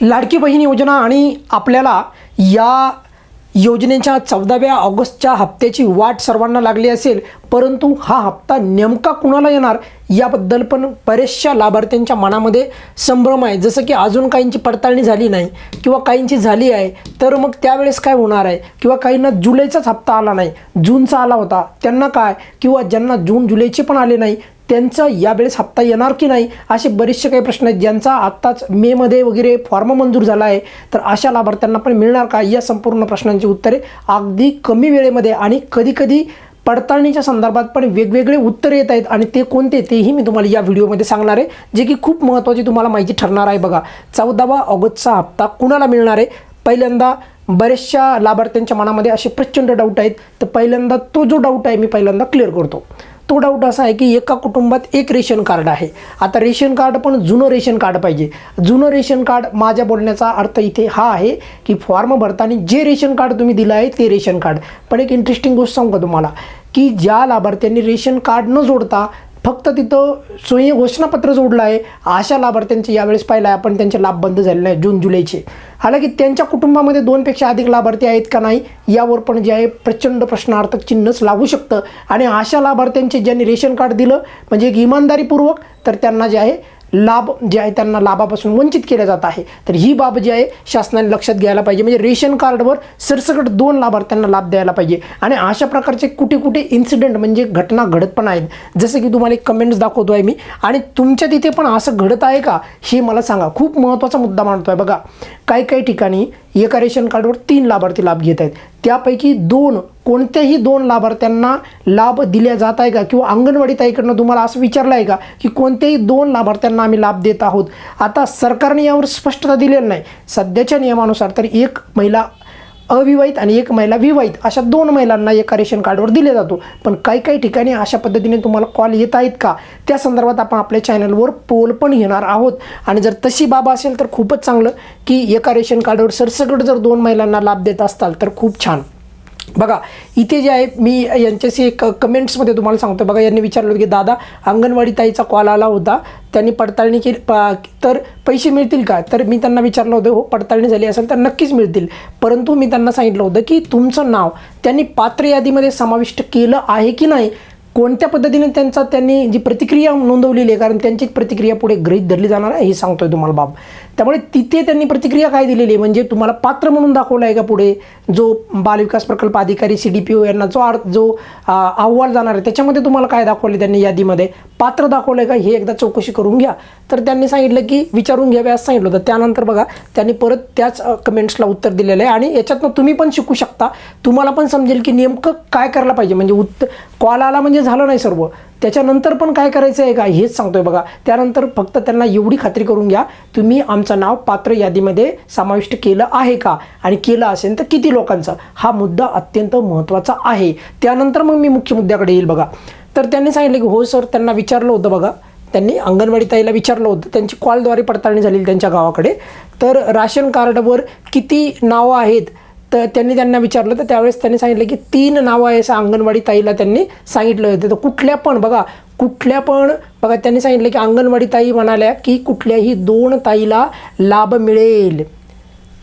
लाडकी बहीण योजना आणि आपल्याला या योजनेच्या चौदाव्या ऑगस्टच्या हप्त्याची वाट सर्वांना लागली असेल परंतु हा हप्ता नेमका कुणाला येणार याबद्दल पण बऱ्याचशा लाभार्थ्यांच्या मनामध्ये संभ्रम आहे. जसं की अजून काहींची पडताळणी झाली नाही किंवा काहींची झाली आहे तर मग त्यावेळेस काय होणार आहे? किंवा काहींना जुलैचाच हप्ता आला नाही जूनचा आला होता त्यांना काय? किंवा ज्यांना जून जुलैचे पण आले नाही त्यांचा यावेळेस हप्ता येणार की नाही असे बरेचसे काही प्रश्न आहेत ज्यांचा आत्ताच मेमध्ये वगैरे फॉर्म मंजूर झाला आहे. तर अशा लाभार्थ्यांना पण मिळणार का? या संपूर्ण प्रश्नांची उत्तरे अगदी कमी वेळेमध्ये आणि कधीकधी पडताळणीच्या संदर्भात पण वेगवेगळे उत्तर येत आहेत आणि ते कोणते तेही मी तुम्हाला या व्हिडिओमध्ये सांगणार आहे जे की खूप महत्त्वाची तुम्हाला माहिती ठरणार आहे बघा. चौदावा ऑगस्टचा हप्ता कुणाला मिळणार आहे? पहिल्यांदा बऱ्याचशा लाभार्थ्यांच्या मनामध्ये असे प्रचंड डाऊट आहेत. तर पहिल्यांदा तो जो डाऊट आहे मी पहिल्यांदा क्लिअर करतो. तो डाऊट असा आहे की एका कुटुंबात एक रेशन कार्ड आहे. आता रेशन कार्ड पण जुनं रेशन कार्ड पाहिजे. जुनं रेशन कार्ड माझ्या बोलण्याचा अर्थ इथे हा आहे की फॉर्म भरताना जे रेशन कार्ड तुम्ही दिलं आहे ते रेशन कार्ड पण एक इंटरेस्टिंग गोष्ट सांगू का तुम्हाला? की ज्या लाभार्थ्यांनी रेशन कार्ड न जोडता फक्त तिथं स्वयं घोषणापत्र जोडलं आहे. अशा लाभार्थ्यांचे यावेळेस पाहिलं आहे आपण त्यांचे लाभ बंद झालेले आहे जून जुलैचे. हालांकी त्यांच्या कुटुंबामध्ये दोनपेक्षा अधिक लाभार्थी आहेत का नाही यावर पण जे आहे प्रचंड प्रश्नार्थक चिन्हच लागू शकतं. आणि अशा लाभार्थ्यांचे ज्यांनी रेशन कार्ड दिलं म्हणजे एक इमानदारीपूर्वक तर त्यांना जे आहे लाभ जे आहे त्यांना लाभापासून वंचित केलं जात आहे. तर ही बाब जी आहे शासनाने लक्षात घ्यायला पाहिजे. म्हणजे रेशन कार्डवर सरसकट दोन लाभार्थ्यांना लाभ द्यायला पाहिजे. आणि अशा प्रकारचे कुठे कुठे इन्सिडेंट म्हणजे घटना घडत पण आहेत. जसं की तुम्हाला एक कमेंट्स दाखवतो आहे मी. आणि तुमच्या तिथे पण असं घडत आहे का हे मला सांगा. खूप महत्त्वाचा मुद्दा मांडतो आहे बघा. काही काही ठिकाणी एका रेशन कार्डवर तीन लाभार्थी लाभ घेत आहेत. त्यापैकी दोन कोणत्याही दोन लाभार्थ्यांना लाभ दिल्या जात आहे का? किंवा अंगणवाडी ताईकडनं तुम्हाला असं विचारलं आहे का की कोणत्याही दोन लाभार्थ्यांना आम्ही लाभ देत आहोत? आता सरकारने यावर स्पष्टता दिलेली नाही. सध्याच्या नियमानुसार तर एक महिला अविवाहित आणि एक महिला विवाहित अशा दोन महिलांना एका रेशन कार्डवर दिले जातो. पण काही काही ठिकाणी अशा पद्धतीने तुम्हाला कॉल येत आहेत का? त्या संदर्भात आपण आपल्या चॅनलवर पोल पण घेणार आहोत. आणि जर तशी बाब असेल तर खूपच चांगलं की एका रेशन कार्डवर सरसकट जर दोन महिलांना लाभ देत असताल तर खूप छान. बघा इथे जे आहे मी यांच्याशी एक कमेंट्समध्ये तुम्हाला सांगतो बघा यांनी विचारलं की दादा अंगणवाडी ताईचा कॉल आला होता. त्यांनी पडताळणी केली प- तर पैसे मिळतील का? तर मी त्यांना विचारलं होतं हो पडताळणी झाली असेल तर नक्कीच मिळतील. परंतु मी त्यांना सांगितलं होतं की तुमचं नाव त्यांनी पात्र यादीमध्ये समाविष्ट केलं आहे की नाही कोणत्या पद्धतीने त्यांचा त्यांनी जी प्रतिक्रिया नोंदवलेली आहे कारण त्यांची प्रतिक्रिया पुढे गृहीत धरली जाणार आहे हे सांगतोय तुम्हाला बाब. त्यामुळे तिथे त्यांनी प्रतिक्रिया काय दिलेली आहे? म्हणजे तुम्हाला पात्र म्हणून दाखवलं आहे का पुढे? जो बालविकास प्रकल्प अधिकारी सी डी पी ओ यांना जो अर्थ जो अहवाल जाणार आहे त्याच्यामध्ये तुम्हाला काय दाखवले त्यांनी यादीमध्ये? पात्र दाखवलं आहे का? हे एकदा चौकशी करून घ्या. तर त्यांनी सांगितलं की विचारून घ्यावे असं सांगितलं होतं. त्यानंतर बघा त्यांनी परत त्याच कमेंट्सला उत्तर दिलेलं आहे. आणि याच्यातनं तुम्ही पण शिकू शकता. तुम्हाला पण समजेल की नेमकं काय करायला पाहिजे. म्हणजे उत्तर कॉल आला म्हणजे झालं नाही सर्व. त्याच्यानंतर पण काय करायचं आहे का? हेच सांगतोय बघा. त्यानंतर फक्त त्यांना एवढी खात्री करून घ्या तुम्ही आमचं नाव पात्र यादीमध्ये समाविष्ट केलं आहे का? आणि केलं असेल तर किती लोकांचं? हा मुद्दा अत्यंत महत्त्वाचा आहे. त्यानंतर मग मी मुख्य मुद्द्याकडे येईल बघा. तर त्यांनी सांगितलं की हो सर त्यांना विचारलं होतं बघा. त्यांनी अंगणवाडी ताईला विचारलं होतं. त्यांची कॉलद्वारे पडताळणी झालेली त्यांच्या गावाकडे. तर राशन कार्डवर किती नावं आहेत? तर त्यांनी त्यांना विचारलं तर त्यावेळेस त्यांनी सांगितलं की तीन नावं आहे असं अंगणवाडी ताईला त्यांनी सांगितलं होतं. तर कुठल्या पण बघा कुठल्या पण बघा त्यांनी सांगितलं की अंगणवाडी ताई म्हणाल्या की कुठल्याही दोन ताईला लाभ मिळेल.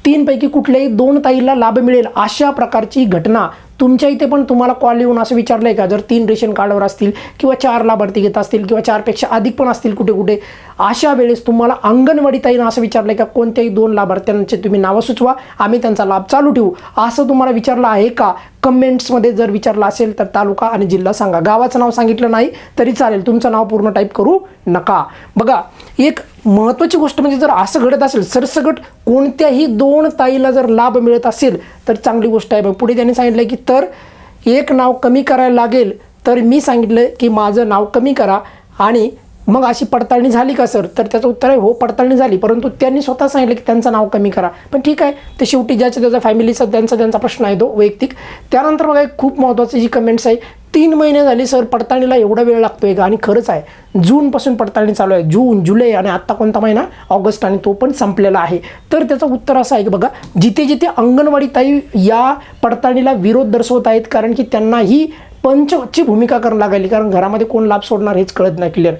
तीनपैकी कुठल्याही दोन ताईला लाभ मिळेल अशा प्रकारची घटना तुमच्या इथे पण तुम्हाला कॉल येऊन असं विचारलं आहे का? जर तीन रेशन कार्डवर असतील किंवा चार लाभार्थी घेत असतील किंवा चारपेक्षा अधिक पण असतील कुठे कुठे अशा वेळेस तुम्हाला अंगणवाडी ताईनं असं विचारलं आहे का? कोणत्याही दोन लाभार्थ्यांचे तुम्ही नावं सुचवा आम्ही त्यांचा लाभ चालू ठेवू. असं तुम्हाला विचारलं आहे का? कमेंट्समध्ये जर विचारलं असेल तर तालुका आणि जिल्हा सांगा. गावाचं नाव सांगितलं नाही तरी चालेल. तुमचं नाव पूर्ण टाईप करू नका. बघा एक महत्त्वाची गोष्ट म्हणजे जर असं घडत असेल सरसकट कोणत्याही दोन ताईला जर लाभ मिळत असेल तर चांगली गोष्ट आहे. मग पुढे त्यांनी सांगितलं की तर एक नाव कमी करायला लागेल तर मी सांगितलं की माझं नाव कमी करा. आणि मग अशी पडताळणी झाली का सर? तर त्याचं उत्तर आहे हो पडताळणी झाली. परंतु त्यांनी स्वतः सांगितलं की त्यांचं नाव कमी करा. पण ठीक आहे ते शेवटी ज्याच्या त्याचा फॅमिलीचा त्यांचा त्यांचा प्रश्न आहे तो वैयक्तिक. त्यानंतर बघा एक खूप महत्त्वाची जी कमेंट्स आहे तीन महिने झाले सर पडताळणीला एवढा वेळ लागतोय का? आणि खरंच आहे जूनपासून पडताळणी चालू आहे. जून जुलै आणि आत्ता कोणता महिना? ऑगस्ट आणि तो पण संपलेला आहे. तर त्याचं उत्तर असं आहे की बघा जिथे जिथे अंगणवाडी ताई या पडताळणीला विरोध दर्शवत आहेत कारण की त्यांना ही पंचची भूमिका करायला लागली कारण घरामध्ये कोण लाभ सोडणार हेच कळत नाही क्लिअर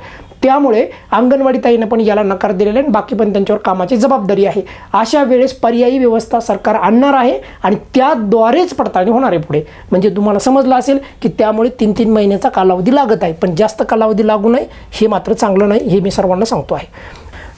त्यामुळे अंगणवाडी ताईनं पण याला नकार दिलेला आहे आणि बाकी पण त्यांच्यावर कामाची जबाबदारी आहे. अशा वेळेस पर्यायी व्यवस्था सरकार आणणार आहे आणि त्याद्वारेच पडताळणी होणार आहे पुढे. म्हणजे तुम्हाला समजलं असेल की त्यामुळे तीन तीन महिन्याचा कालावधी लागत आहे पण जास्त कालावधी लागू नये हे मात्र चांगलं नाही हे मी सर्वांना सांगतो आहे.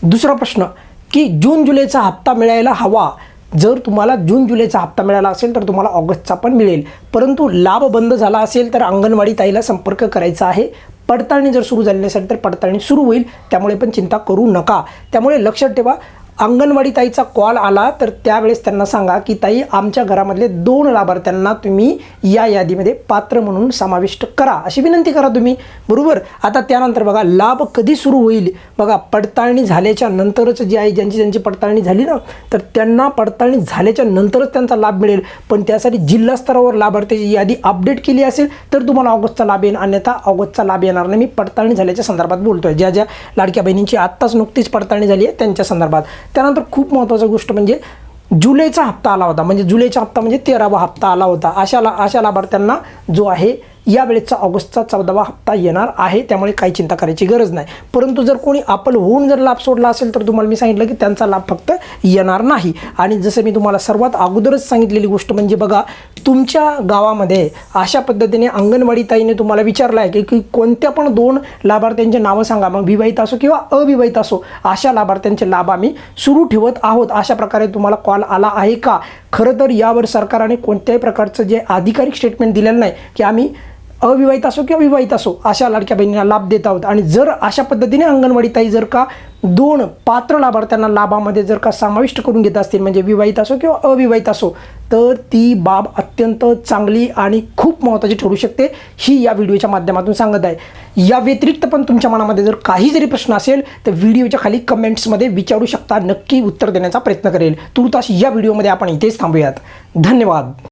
दुसरा प्रश्न की जून जुलैचा हप्ता मिळायला हवा. जर तुम्हाला जून जुलैचा हप्ता मिळाला असेल तर तुम्हाला ऑगस्टचा पण मिळेल. परंतु लाभ बंद झाला असेल तर अंगणवाडी ताईला संपर्क करायचा आहे. पडताळणी जर सुरू झाली नसेल तर पडताळणी सुरू होईल. त्यामुळे पण चिंता करू नका. त्यामुळे लक्षात ठेवा अंगणवाडी ताईचा कॉल आला तर त्यावेळेस त्यांना सांगा की ताई आमच्या घरामधले दोन लाभार्थ्यांना तुम्ही या यादीमध्ये पात्र म्हणून समाविष्ट करा. अशी विनंती करा तुम्ही. बरोबर? आता त्यानंतर बघा लाभ कधी सुरू होईल? बघा पडताळणी झाल्याच्या नंतरच जी आहे ज्यांची ज्यांची पडताळणी झाली ना तर त्यांना पडताळणी झाल्याच्या नंतरच त्यांचा लाभ मिळेल. पण त्यासाठी जिल्हा स्तरावर लाभार्थ्याची यादी अपडेट केली असेल तर तुम्हाला ऑगस्टचा लाभ येईल. अन्यथा ऑगस्टचा लाभ येणार नाही. मी पडताळणी झाल्याच्या संदर्भात बोलतोय. ज्या ज्या लाडक्या बहिणींची आत्ताच नुकतीच पडताळणी झाली आहे त्यांच्या संदर्भात. त्यानंतर खूप महत्त्वाची गोष्ट म्हणजे जुलैचा हप्ता आला होता. म्हणजे जुलैचा हप्ता म्हणजे तेरावा हप्ता आला होता. अशा ला अशा लाभार्थ्यांना जो आहे यावेळेचा ऑगस्टचा चौदावा हप्ता येणार आहे त्यामुळे काही चिंता करायची गरज नाही. परंतु जर कोणी आपल होऊन जर लाभ सोडला असेल तर तुम्हाला मी सांगितलं की त्यांचा लाभ फक्त येणार नाही. आणि जसं मी तुम्हाला सर्वात अगोदरच सांगितलेली गोष्ट म्हणजे बघा तुमच्या गावामध्ये अशा पद्धतीने अंगणवाडी ताईने तुम्हाला विचारलं आहे की की कोणत्या पण दोन लाभार्थ्यांचे नावं सांगा. मग विवाहित असो किंवा अविवाहित असो अशा लाभार्थ्यांचे लाभ आम्ही सुरू ठेवत आहोत. अशा प्रकारे तुम्हाला कॉल आला आहे का? खरं तर यावर सरकारने कोणत्याही प्रकारचं जे आधिकारिक स्टेटमेंट दिलेलं नाही की आम्ही अविवाहित असो किंवा विवाहित असो अशा लाडक्या बहिणींना लाभ देत आहोत. आणि जर अशा पद्धतीने अंगणवाडी ताई जर का दोन पात्र लाभार्थ्यांना लाभामध्ये जर का समाविष्ट करून घेत असतील म्हणजे विवाहित असो किंवा अविवाहित असो तर ती बाब अत्यंत चांगली आणि खूप महत्त्वाची ठरू शकते ही या व्हिडिओच्या माध्यमातून सांगत आहे. या व्यतिरिक्त पण तुमच्या मनामध्ये जर काही जरी प्रश्न असेल तर व्हिडिओच्या खाली कमेंट्समध्ये विचारू शकता नक्की उत्तर देण्याचा प्रयत्न करेल. तुर्तास या व्हिडिओमध्ये आपण इथेच थांबूयात. धन्यवाद.